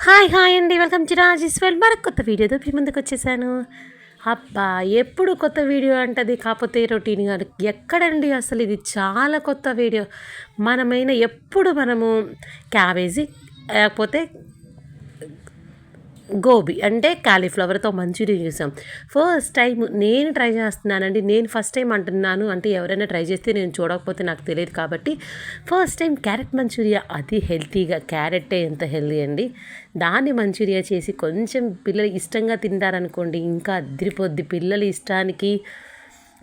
Hi hi అండి. Welcome to Rajeshwar మరొక కొత్త వీడియోతో మీ ముందుకు వచ్చేసాను. అబ్బా ఎప్పుడు కొత్త వీడియో అంటది? కాకపోతే రొటీన్ గారు ఎక్కడండి అసలు ఇది? చాలా కొత్త వీడియో. మనమైన ఎప్పుడు మనము క్యాబేజీ లేకపోతే గోబీ అంటే కాలీఫ్లవర్తో మంచూరియా చేసాం. ఫస్ట్ టైం నేను ట్రై చేస్తున్నానండి. నేను ఫస్ట్ టైం అంటున్నాను. అంటే ఎవరైనా ట్రై చేస్తే నేను చూడకపోతే నాకు తెలియదు కాబట్టి. ఫస్ట్ టైం క్యారెట్ మంచూరియా అది హెల్తీగా క్యారెట్టే ఎంత హెల్తీ అండి. దాన్ని మంచూరియా చేసి కొంచెం పిల్లలు ఇష్టంగా తింటారనుకోండి ఇంకా అదిరిపోద్ది. పిల్లల ఇష్టానికి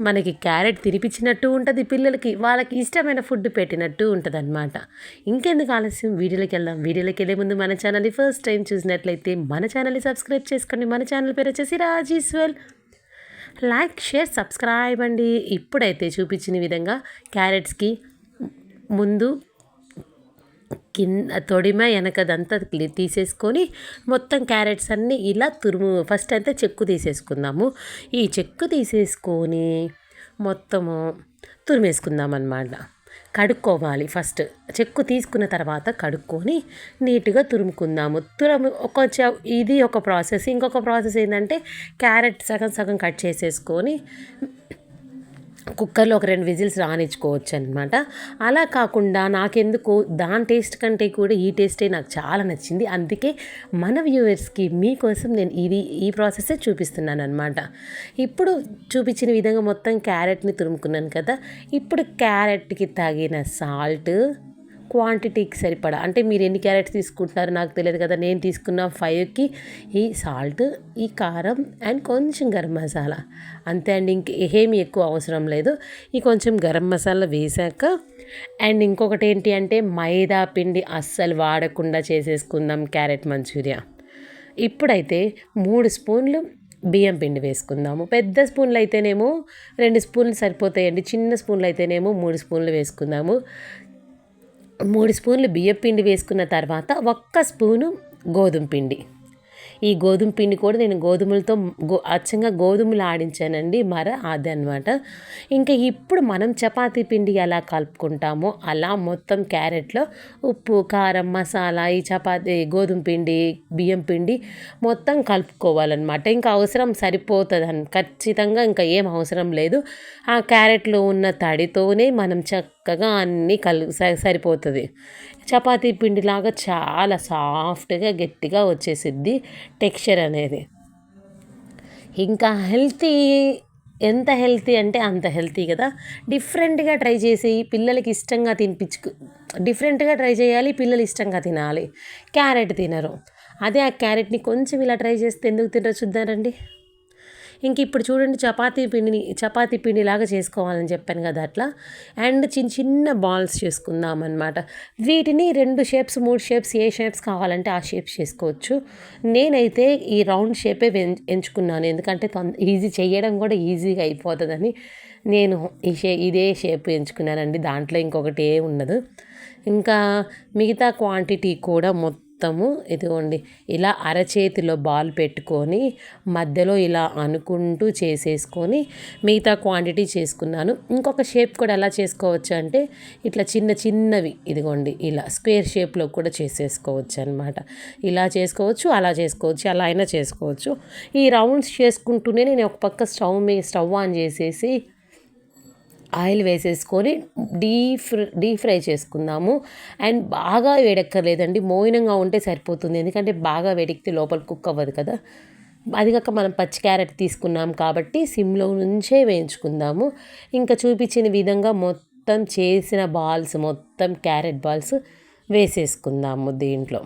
మనకి క్యారెట్ తినిపించినట్టు ఉంటుంది పిల్లలకి వాళ్ళకి ఇష్టమైన ఫుడ్ పెట్టినట్టు ఉంటుంది అనమాట ఇంకెందుకు ఆలస్యం? వీడియోలోకి వెళ్దాం. వీడియోలోకి వెళ్ళే ముందు మన ఛానల్ని ఫస్ట్ టైం చూసినట్లయితే మన ఛానల్ని సబ్స్క్రైబ్ చేసుకోండి మన ఛానల్ పేరు వచ్చేసి రాజీశ్వల్ లైక్ షేర్ సబ్స్క్రైబ్ అండి. ఇప్పుడైతే చూపించిన విధంగా క్యారెట్స్కి ముందు కింద తొడిమ వెనకదంతా తీసేసుకొని మొత్తం క్యారెట్స్ అన్నీ ఇలా తురుము ఫస్ట్ అయితే చెక్కు తీసేసుకుందాము. ఈ చెక్కు తీసేసుకొని మొత్తము తురిమేసుకుందాం అన్నమాట కడుక్కోవాలి ఫస్ట్. చెక్కు తీసుకున్న తర్వాత కడుక్కొని నీట్గా తురుముకుందాము. తురుము ఒక ఇది ఒక ప్రాసెస్. ఇంకొక ప్రాసెస్ ఏంటంటే క్యారెట్ సగం సగం కట్ చేసేసుకొని కుక్కర్లో ఒక రెండు విజిల్స్ రానిచ్చుకోవచ్చు అనమాట అలా కాకుండా నాకెందుకు దాని టేస్ట్ కంటే కూడా ఈ టేస్టే నాకు చాలా నచ్చింది. అందుకే మన వ్యూవర్స్కి మీకోసం నేను ఇది ఈ ప్రాసెస్సే చూపిస్తున్నాను అనమాట ఇప్పుడు చూపించిన విధంగా మొత్తం క్యారెట్ని తురుముకున్నాను కదా ఇప్పుడు క్యారెట్కి తగిన సాల్ట్ క్వాంటిటీకి సరిపడా. అంటే మీరు ఎన్ని క్యారెట్స్ తీసుకుంటున్నారు నాకు తెలియదు కదా. నేను తీసుకున్న ఫైవ్కి ఈ సాల్ట్ ఈ కారం అండ్ కొంచెం గరం మసాలా. అంతే అండి. ఇంక ఏమీ ఎక్కువ అవసరం లేదు. ఈ కొంచెం గరం మసాలా వేసాక అండ్ ఇంకొకటి ఏంటి అంటే మైదా పిండి అస్సలు వాడకుండా చేసేసుకుందాం క్యారెట్ మంచూరియా. ఇప్పుడైతే మూడు స్పూన్లు బియ్యం పిండి వేసుకుందాము. పెద్ద స్పూన్లు అయితేనేమో రెండు స్పూన్లు సరిపోతాయండి. చిన్న స్పూన్లు అయితేనేమో మూడు స్పూన్లు వేసుకుందాము. మూడు స్పూన్లు బియ్యం పిండి వేసుకున్న తర్వాత ఒక్క స్పూను గోధుమ పిండి. ఈ గోధుమ పిండి కూడా నేను గోధుమలతో గో అచ్చంగా గోధుమలు ఆడించానండి మర అది అనమాట ఇంకా ఇప్పుడు మనం చపాతీ పిండి ఎలా కలుపుకుంటామో అలా మొత్తం క్యారెట్లో ఉప్పు కారం మసాలా ఈ చపాతీ గోధుమ పిండి బియ్యం పిండి మొత్తం కలుపుకోవాలన్నమాట. ఇంకా అవసరం సరిపోతుంది అని ఖచ్చితంగా ఇంకా ఏం అవసరం లేదు. ఆ క్యారెట్లో ఉన్న తడితోనే మనం చక్కగా అన్నీ కలు సరిపోతుంది. చపాతీ పిండిలాగా చాలా సాఫ్ట్గా గట్టిగా వచ్చేసిద్ది టెక్స్చర్ అనేది. ఇంకా హెల్తీ ఎంత హెల్తీ అంటే అంత హెల్తీ కదా. డిఫరెంట్గా ట్రై చేసి పిల్లలకి ఇష్టంగా తినిపించుకు డిఫరెంట్గా ట్రై చేయాలి పిల్లలు ఇష్టంగా తినాలి. క్యారెట్ తినరు. అదే ఆ క్యారెట్ని కొంచెం ఇలా ట్రై చేస్తే ఎందుకు తినరు చూద్దారండి ఇంక ఇప్పుడు చూడండి చపాతీ పిండిని చపాతీ పిండిలాగా చేసుకోవాలని చెప్పాను కదా అట్లా. అండ్ చిన్న చిన్న బాల్స్ చేసుకుందాం అనమాట వీటిని రెండు షేప్స్ మూడు షేప్స్ ఏ షేప్స్ కావాలంటే ఆ షేప్స్ చేసుకోవచ్చు. నేనైతే ఈ రౌండ్ షేపే ఎంచుకున్నాను. ఎందుకంటే ఈజీ చేయడం కూడా ఈజీగా అయిపోతుందని నేను ఈ షే ఇదే షేప్ ఎంచుకున్నానండి. దాంట్లో ఇంకొకటి ఏ ఉండదు. ఇంకా మిగతా క్వాంటిటీ కూడా మొత్తం మొత్తము ఇదిగోండి ఇలా అరచేతిలో బాల్ పెట్టుకొని మధ్యలో ఇలా అనుకుంటూ చేసేసుకొని మిగతా క్వాంటిటీ చేసుకున్నాను. ఇంకొక షేప్ కూడా ఎలా చేసుకోవచ్చు అంటే ఇట్లా చిన్న చిన్నవి ఇదిగోండి ఇలా స్క్వేర్ షేప్లో కూడా చేసేసుకోవచ్చు అనమాట ఇలా చేసుకోవచ్చు అలా చేసుకోవచ్చు అలా అయినా చేసుకోవచ్చు. ఈ రౌండ్స్ చేసుకుంటూనే నేను ఒక పక్క స్టవ్ మీ స్టవ్ ఆన్ చేసేసి ఆయిల్ వేసేసుకొని డీప్ డీప్ ఫ్రై చేసుకుందాము. అండ్ బాగా వేడెక్కర్లేదండి. మోయినంగా ఉంటే సరిపోతుంది. ఎందుకంటే బాగా వేడెక్కితే లోపల కుక్ అవ్వదు కదా. అది కాక మనం పచ్చి క్యారెట్ తీసుకున్నాం కాబట్టి సిమ్లో నుంచే వేయించుకుందాము. ఇంకా చూపించిన విధంగా మొత్తం చేసిన బాల్స్ మొత్తం క్యారెట్ బాల్స్ వేసేసుకుందాము దీంట్లో.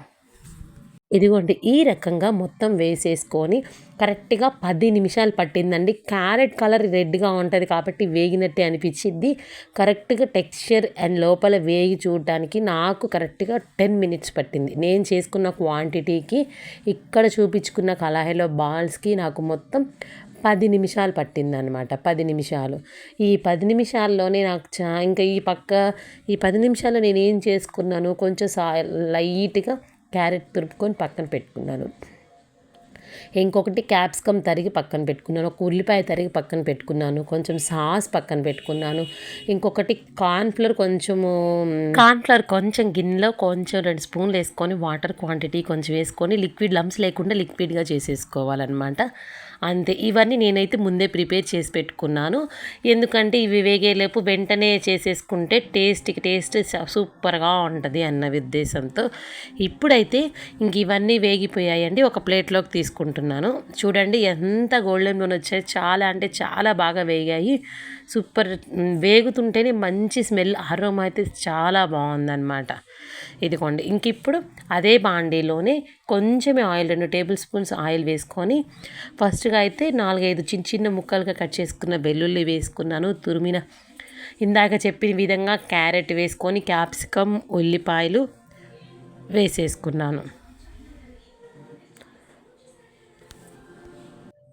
ఇదిగోండి ఈ రకంగా మొత్తం వేసేసుకొని కరెక్ట్గా పది నిమిషాలు పట్టిందండి. క్యారెట్ కలర్ రెడ్గా ఉంటుంది కాబట్టి వేగినట్టే అనిపించింది కరెక్ట్గా టెక్స్చర్ అండ్ లోపల వేగి చూడటానికి నాకు కరెక్ట్గా టెన్ మినిట్స్ పట్టింది. నేను చేసుకున్న క్వాంటిటీకి ఇక్కడ చూపించుకున్న కళాయిలో బాల్స్కి నాకు మొత్తం పది నిమిషాలు పట్టిందనమాట పది నిమిషాలు. ఈ పది నిమిషాల్లోనే నాకు చా ఇంకా ఈ పక్క ఈ పది నిమిషాల్లో నేను ఏం చేసుకున్నాను? కొంచెం సా లైట్గా క్యారెట్ తురుపుకొని పక్కన పెట్టుకున్నాను. ఇంకొకటి క్యాప్సికమ్ తరిగి పక్కన పెట్టుకున్నాను ఒక ఉల్లిపాయ తరిగి పక్కన పెట్టుకున్నాను కొంచెం సాస్ పక్కన పెట్టుకున్నాను ఇంకొకటి కార్న్ఫ్లవర్ కొంచెము కార్న్ఫ్లవర్ కొంచెం గిన్నెలో కొంచెం రెండు స్పూన్లు వేసుకొని వాటర్ క్వాంటిటీ కొంచెం వేసుకొని లిక్విడ్ లమ్స్ లేకుండా లిక్విడ్గా చేసేసుకోవాలన్నమాట. అంతే. ఇవన్నీ నేనైతే ముందే ప్రిపేర్ చేసి పెట్టుకున్నాను. ఎందుకంటే ఇవి వేగేలేపు వెంటనే చేసేసుకుంటే టేస్ట్కి టేస్ట్ సూపర్గా ఉంటుంది అన్న ఉద్దేశంతో. ఇప్పుడైతే ఇంక ఇవన్నీ వేగిపోయాయండి. ఒక ప్లేట్లోకి తీసుకుంటున్నాను చూడండి ఎంత గోల్డెన్ బ్రౌన్ వచ్చాయి. చాలా అంటే చాలా బాగా వేగాయి. సూపర్. వేగుతుంటేనే మంచి స్మెల్ అరోమా అయితే చాలా బాగుందన్నమాట. ఇదిగోండి ఇంక ఇప్పుడు అదే బాండీలోనే కొంచెమే ఆయిల్ రెండు టేబుల్ స్పూన్స్ ఆయిల్ వేసుకొని ఫస్ట్గా అయితే నాలుగైదు చిన్న చిన్న ముక్కలుగా కట్ చేసుకున్న వెల్లుల్లి వేసుకున్నాను తురిమిన ఇందాక చెప్పిన విధంగా క్యారెట్ వేసుకొని క్యాప్సికమ్ ఉల్లిపాయలు వేసేసుకున్నాను.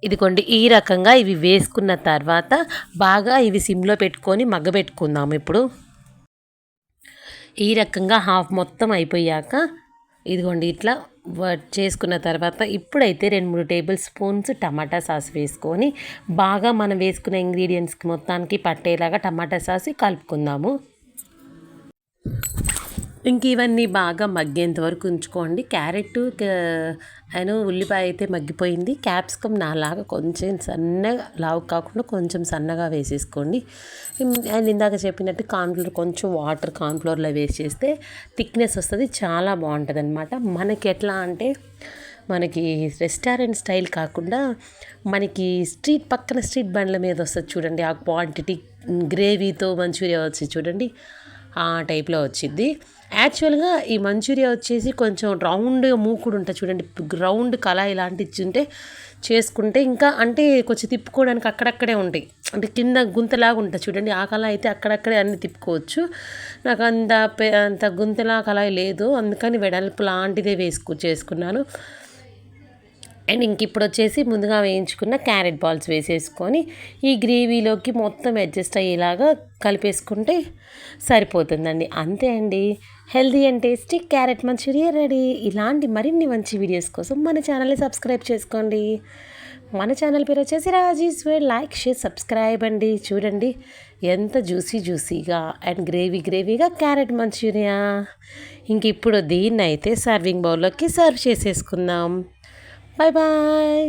ఇదిగోండి ఈ రకంగా ఇవి వేసుకున్న తర్వాత బాగా ఇవి సిమ్లో పెట్టుకొని మగ్గబెట్టుకుందాము ఇప్పుడు. ఈ రకంగా హాఫ్ మొత్తం అయిపోయాక ఇదిగోండి ఇట్లా చేసుకున్న తర్వాత ఇప్పుడైతే రెండు మూడు టేబుల్ స్పూన్స్ టమాటా సాస్ వేసుకొని బాగా మనం వేసుకున్న ఇంగ్రీడియంట్స్కి మొత్తానికి పట్టేలాగా టమాటా సాస్ కలుపుకుందాము. ఇంక ఇవన్నీ బాగా మగ్గేంత వరకు ఉంచుకోండి. క్యారెట్ అను ఉల్లిపాయ అయితే మగ్గిపోయింది. క్యాప్సికమ్ నాలాగా కొంచెం సన్నగా లావు కాకుండా కొంచెం సన్నగా వేసేసుకోండి. అండ్ ఇందాక చెప్పినట్టు కార్న్ఫ్లోర్ కొంచెం వాటర్ కార్న్ఫ్లోర్లో వేసేస్తే థిక్నెస్ వస్తుంది చాలా బాగుంటుంది అనమాట మనకి ఎట్లా అంటే మనకి రెస్టారెంట్ స్టైల్ కాకుండా మనకి స్ట్రీట్ పక్కన స్ట్రీట్ బండ్ల మీద వస్తుంది చూడండి. ఆ క్వాంటిటీ గ్రేవీతో మంచూరియా వచ్చి చూడండి. ఆ టైప్లో వచ్చింది యాక్చువల్గా ఈ మంచూరియా వచ్చేసి కొంచెం రౌండ్ మూకుడు ఉంటుంది చూడండి. రౌండ్ కళ ఇలాంటి ఉంటే చేసుకుంటే ఇంకా అంటే కొంచెం తిప్పుకోవడానికి అక్కడక్కడే ఉంటాయి. అంటే కింద గుంతలాగా ఉంటుంది చూడండి. ఆ కళ అయితే అక్కడక్కడే అన్ని తిప్పుకోవచ్చు. నాకు అంత అంత గుంతలా కళ లేదు. అందుకని వెడల్పు లాంటిదే వేసుకు చేసుకున్నాను. అండ్ ఇంక ఇప్పుడు వచ్చేసి ముందుగా వేయించుకున్న క్యారెట్ బాల్స్ వేసేసుకొని ఈ గ్రేవీలోకి మొత్తం అడ్జస్ట్ అయ్యేలాగా కలిపేసుకుంటే సరిపోతుందండి. అంతే అండి. Healthy and tasty carrot manchurian ready. ఇలాంటి మరిన్ని మంచి వీడియోస్ కోసం మన ఛానల్ని సబ్స్క్రైబ్ చేసుకోండి. మన ఛానల్ పేరు వచ్చేసి Raji's way like share subscribe అండి. చూడండి ఎంత జ్యూసీ జ్యూసీగా అండ్ గ్రేవీ గ్రేవీగా క్యారెట్ మంచూరియా. ఇంక ఇప్పుడు దీన్ని అయితే సర్వింగ్ బౌల్లోకి సర్వ్ చేసేసుకుందాం. Bye bye.